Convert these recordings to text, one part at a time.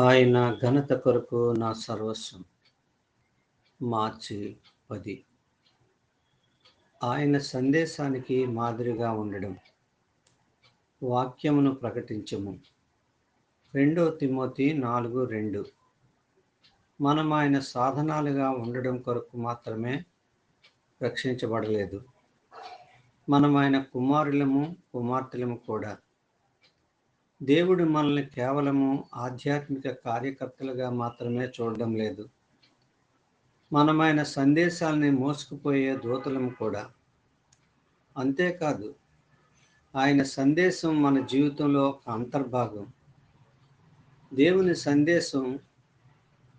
ఆయన ఘనత కొరకు నా సర్వస్వం. మార్చి పది. ఆయన సందేశానికి మాదిరిగా ఉండడం. వాక్యమును ప్రకటించము. రెండో తిమోతి నాలుగు రెండు. మనం ఆయన సాధనాలుగా ఉండడం కొరకు మాత్రమే రక్షించబడలేదు. మనం ఆయన కుమారులము కుమార్తెలము కూడా. దేవుడు మనల్ని కేవలము ఆధ్యాత్మిక కార్యకర్తలుగా మాత్రమే చూడడం లేదు. మనమైన సందేశాలని మోసుకుపోయే దూతలము కూడా. అంతేకాదు ఆయన సందేశం మన జీవితంలో ఒక అంతర్భాగం. దేవుని సందేశం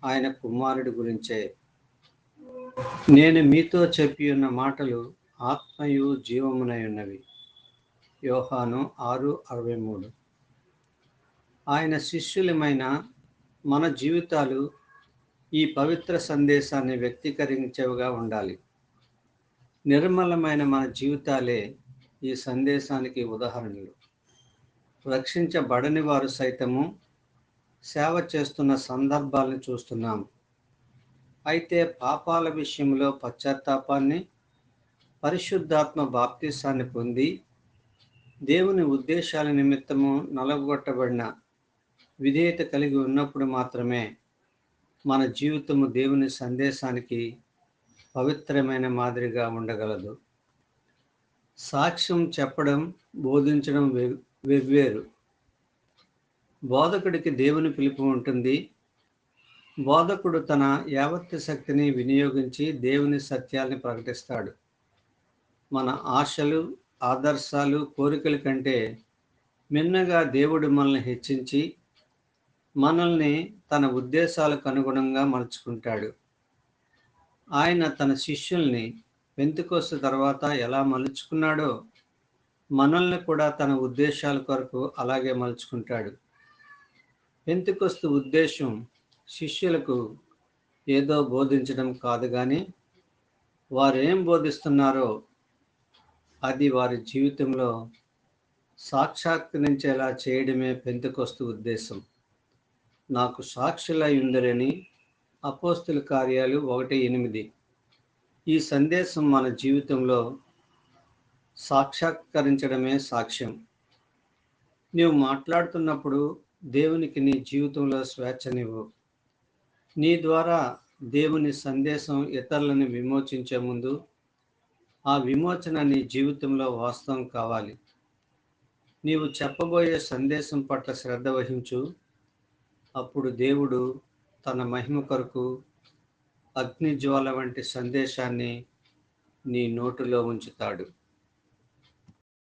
ఆయన కుమారుడి గురించే. నేను మీతో చెప్పి ఉన్న మాటలు ఆత్మయు జీవమునై ఉన్నవి. యోహాను ఆరు అరవై మూడు. ఆయన శిష్యులమైన మన జీవితాలు ఈ పవిత్ర సందేశాన్ని వ్యక్తీకరించేవిగా ఉండాలి. నిర్మలమైన మన జీవితాలే ఈ సందేశానికి ఉదాహరణలు. రక్షించబడని వారు సైతము సేవ చేస్తున్న సందర్భాలను చూస్తున్నాం. అయితే పాపాల విషయంలో పశ్చాత్తాపాన్ని పరిశుద్ధాత్మ బాప్తిసాన్ని పొంది దేవుని ఉద్దేశాల నిమిత్తము నలగొట్టబడిన విధేయత కలిగి ఉన్నప్పుడు మాత్రమే మన జీవితము దేవుని సందేశానికి పవిత్రమైన మాదిరిగా ఉండగలదు. సాక్ష్యం చెప్పడం బోధించడం వెవ్వేరు. బోధకుడికి దేవుని పిలుపు ఉంటుంది. బోధకుడు తన యావత్తు శక్తిని వినియోగించి దేవుని సత్యాల్ని ప్రకటిస్తాడు. మన ఆశలు ఆదర్శాలు కోరికల కంటే మిన్నగా దేవుడు మనల్ని హెచ్చించి మనల్ని తన ఉద్దేశాలకు అనుగుణంగా మలుచుకుంటాడు. ఆయన తన శిష్యుల్ని పెంతుకొస్త తర్వాత ఎలా మలుచుకున్నాడో మనల్ని కూడా తన ఉద్దేశాల కొరకు అలాగే మలుచుకుంటాడు. పెంతుకొస్తు ఉద్దేశం శిష్యులకు ఏదో బోధించడం కాదు కానీ వారు ఏం బోధిస్తున్నారో అది వారి జీవితంలో సాక్షాత్కరించేలా చేయడమే పెంతుకొస్తు ఉద్దేశం. నాకు సాక్షులై ఉందరని అపోస్తుల కార్యాలు ఒకటి ఎనిమిది. ఈ సందేశం మన జీవితంలో సాక్షాత్కరించడమే సాక్ష్యం. నీవు మాట్లాడుతున్నప్పుడు దేవునికి నీ జీవితంలో స్వేచ్ఛనివ్వు. నీ ద్వారా దేవుని సందేశం ఇతరులను విమోచించే ముందు ఆ విమోచన నీ జీవితంలో వాస్తవం కావాలి. నీవు చెప్పబోయే సందేశం పట్ల శ్రద్ధ వహించు. అప్పుడు దేవుడు తన మహిమ కొరకు అగ్నిజ్వాల వంటి సందేశాన్ని నీ నోటిలో ఉంచుతాడు.